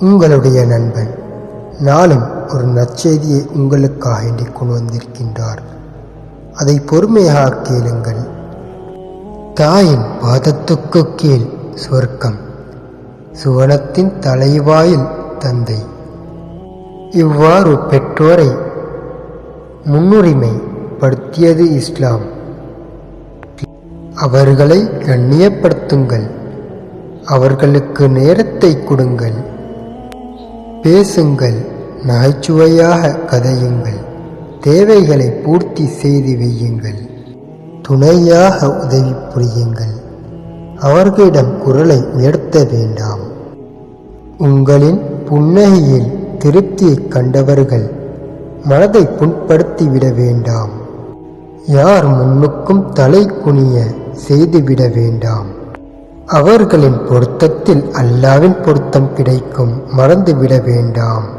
உங்களுடைய நண்பன். நாளும் ஒரு நற்செய்தியை உங்களுக்காக வேண்டி கொண்டு வந்திருக்கின்றார். அதை பொறுமையாக கேளுங்கள். தாயின் பாதத்துக்கு கீழ் சொர்க்கம் சுவனத்தின் தலைவாயில் தந்தை. இவ்வாறு பெற்றோரை முன்னுரிமை படுத்தியது இஸ்லாம். அவர்களை கண்ணியப்படுத்துங்கள். அவர்களுக்கு நேரத்தை கொடுங்கள். பேசுங்கள் நகைச்சுவையாக கதையுங்கள் தேவைகளை பூர்த்தி செய்து வையுங்கள் துணையாக உதவி புரியுங்கள். அவர்களிடம் குரலை உயர்த்த வேண்டாம். உங்களின் புன்னகையில் திருப்தியைக் கண்டவர்கள் மனதை புண்படுத்திவிட வேண்டாம். யார் முன்னுக்கும் தலை குனிய செய்துவிட வேண்டாம். அவர்களின் பொருத்தத்தில் அல்லாவின் பொருத்தம் கிடைக்கும். மறந்துவிட வேண்டாம்.